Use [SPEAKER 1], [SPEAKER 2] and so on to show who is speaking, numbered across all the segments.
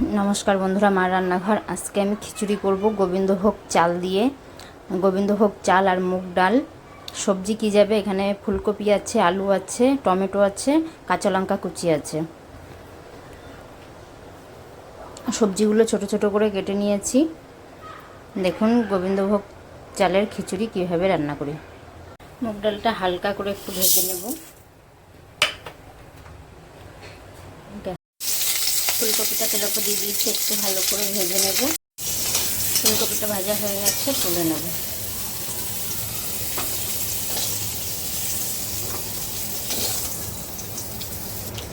[SPEAKER 1] নমস্কার বন্ধুরা মার রান্নাঘর। আজকে আমি খিচুড়ি করব গোবিন্দভোগ চাল দিয়ে। গোবিন্দভোগ চাল আর মুগ ডাল। সবজি কি যাবে? এখানে ফুলকপি আছে, আলু আছে, টমেটো আছে, কাঁচা লঙ্কা কুচি আছে। সবজিগুলো ছোট ছোট করে কেটে নিয়েছি। দেখুন গোবিন্দভোগ চালের খিচুড়ি কীভাবে রান্না করি। মুগ ডালটা হালকা করে একটু ভেজে নেব। ফুলকপিটা তেল উপর দিয়ে দিয়েছি, একটু ভালো করে ভেজে নেব। ফুলকপিটা ভাজা হয়ে গেছে, তুলে নেব।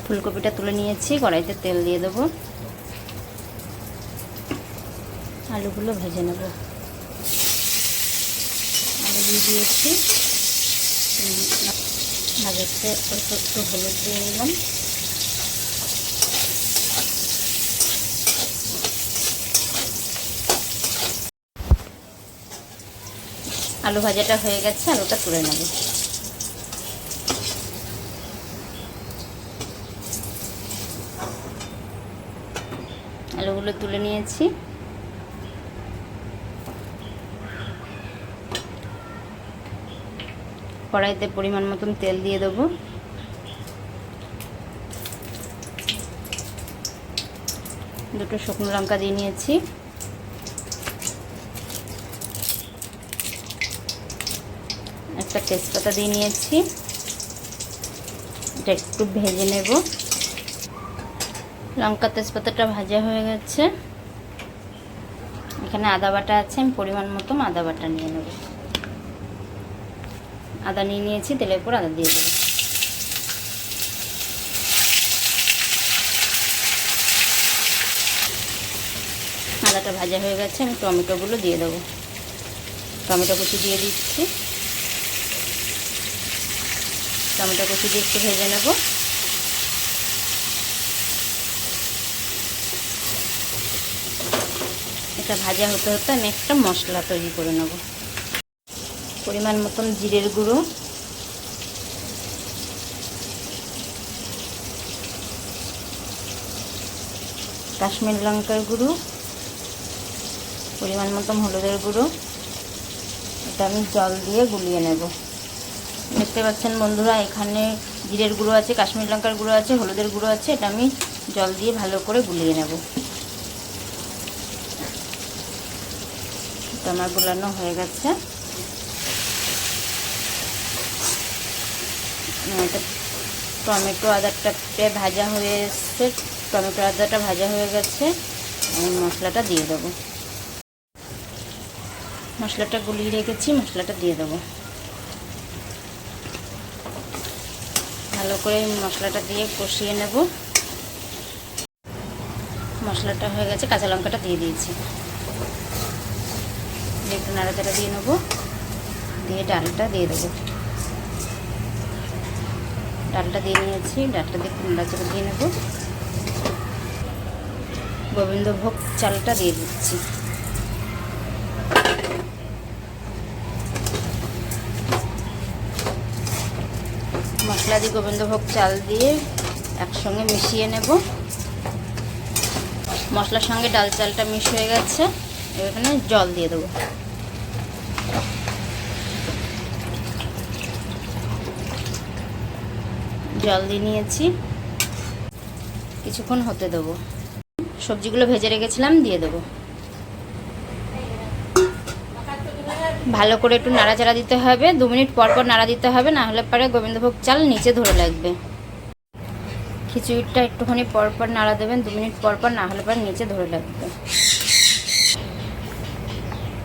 [SPEAKER 1] ফুলকপিটা তুলে নিয়েছি, কড়াইতে তেল দিয়ে দেবো। আলুগুলো ভেজে নেব। আলু দিয়ে দিয়েছি। ভাজাতে অল্প একটু হলুদ দিয়ে নিলাম আলু ভাজাটা হয়ে গেছে, আলুটা তুলে নেব। আলুগুলো তুলে নিয়েছি। কড়াইতে পরিমাণ মতন তেল দিয়ে দেবো। দুটো শুকনো লঙ্কা দিয়ে নিয়েছি। একটা তেজপাতা দিয়ে নিয়েছি। এটা একটু ভেজে নেব। লঙ্কা তেজপাতাটা ভাজা হয়ে গেছে। এখানে আদা বাটা আছে, আমি পরিমাণ মতো আদা বাটা নিয়ে নেব। আদা নিয়ে নিয়েছি, তেলের উপর আদা দিয়ে দেবো। আদাটা ভাজা হয়ে গেছে, আমি টমেটোগুলো দিয়ে দেবো। টমেটো কুচি দিয়ে দিচ্ছি। টমেটো কুচি দিয়ে একটু ভেজে নেব। এটা ভাজা হতে হতে আমি একটা মশলা তৈরি করে নেব। পরিমাণ মতন জিরের গুঁড়ো। কাশ্মীর লঙ্কার গুঁড়ো। পরিমাণ মতন হলুদের গুঁড়ো। এটা আমি জল দিয়ে গুলিয়ে নেব। দেখতে পাচ্ছেন বন্ধুরা, এখানে জিরের গুঁড়ো আছে, কাশ্মীর লঙ্কার গুঁড়ো আছে, হলুদের গুঁড়ো আছে, এটা আমি জল দিয়ে ভালো করে গুলিয়ে নেব। আমার গুলানো হয়ে গেছে। টমেটো আদাটা ভাজা হয়ে এসছে। টমেটো আদাটা ভাজা হয়ে গেছে। আমি মশলাটা দিয়ে দেবো। মশলাটা গুলিয়ে রেখেছি, মশলাটা দিয়ে দেবো। ভালো করে মশলাটা দিয়ে কষিয়ে নেব। মশলাটা হয়ে গেছে, কাঁচা লঙ্কাটা দিয়ে দিয়েছি। একটু নাড়াচাড়া দিয়ে নেব। দিয়ে ডালটা দিয়ে দেবো। ডালটা দিয়ে নিয়েছি, ডালটা দিয়ে একটু নাড়াচাড়া দিয়ে নেব। গোবিন্দভোগ চালটা দিয়ে দিচ্ছি। মশলা গোবিন্দভোগ চাল দিয়ে একসঙ্গে মিশিয়ে নেব। মশলার সঙ্গে ডাল চালটা মিশ হয়ে গেছে এখানে জল দিয়ে দেবো। জল দিয়ে নিয়েছি। কিছুক্ষণ হতে দেবো। সবজিগুলো ভেজে রেখেছিলাম, দিয়ে দেবো। ভালো করে একটু নাড়াচাড়া দিতে হবে। দু মিনিট পর পর নাড়া দিতে হবে, না হলে পরে গোবিন্দভোগ চাল নিচে ধরে লাগবে। খিচুড়িটা একটুখানি পর পর নাড়া দেবেন, দু মিনিট পর পর না হলে পরে নিচে ধরে লাগবে।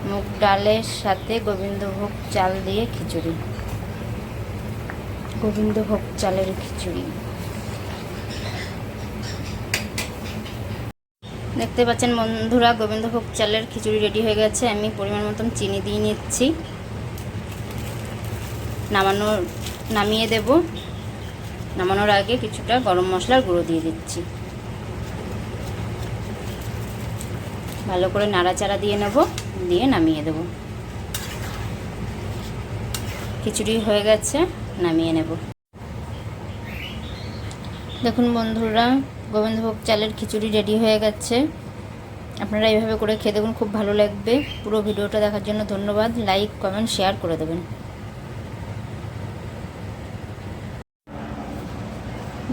[SPEAKER 1] মুগ ডালের সাথে গোবিন্দভোগ চাল দিয়ে খিচুড়ি। গোবিন্দভোগ চালের খিচুড়ি। দেখতে পাচ্ছেন বন্ধুরা গোবিন্দভোগ চালের খিচুড়ি রেডি হয়ে গেছে। আমি পরিমাণ মতন চিনি দিয়ে নিচ্ছি। নামানোর নামিয়ে দেব। নামানোর আগে কিছুটা গরম মশলার গুঁড়ো দিয়ে দিচ্ছি। ভালো করে নাড়াচাড়া দিয়ে নেব, দিয়ে নামিয়ে দেব। খিচুড়ি হয়ে গেছে, নামিয়ে নেব। দেখুন বন্ধুরা, গোবিন্দভোগ চালের খিচুড়ি রেডি হয়ে গেছে। আপনারা এইভাবে করে খেয়ে দেখুন, খুব ভালো লাগবে। পুরো ভিডিওটা দেখার জন্য ধন্যবাদ। লাইক কমেন্ট শেয়ার করে দেবেন।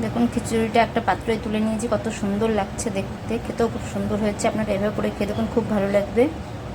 [SPEAKER 1] দেখুন, খিচুড়িটা একটা পাত্রে তুলে নিয়েছি, কত সুন্দর লাগছে দেখতে। খেতেও খুব সুন্দর হয়েছে। আপনারা এভাবে করে খেয়ে দেখুন, খুব ভালো লাগবে।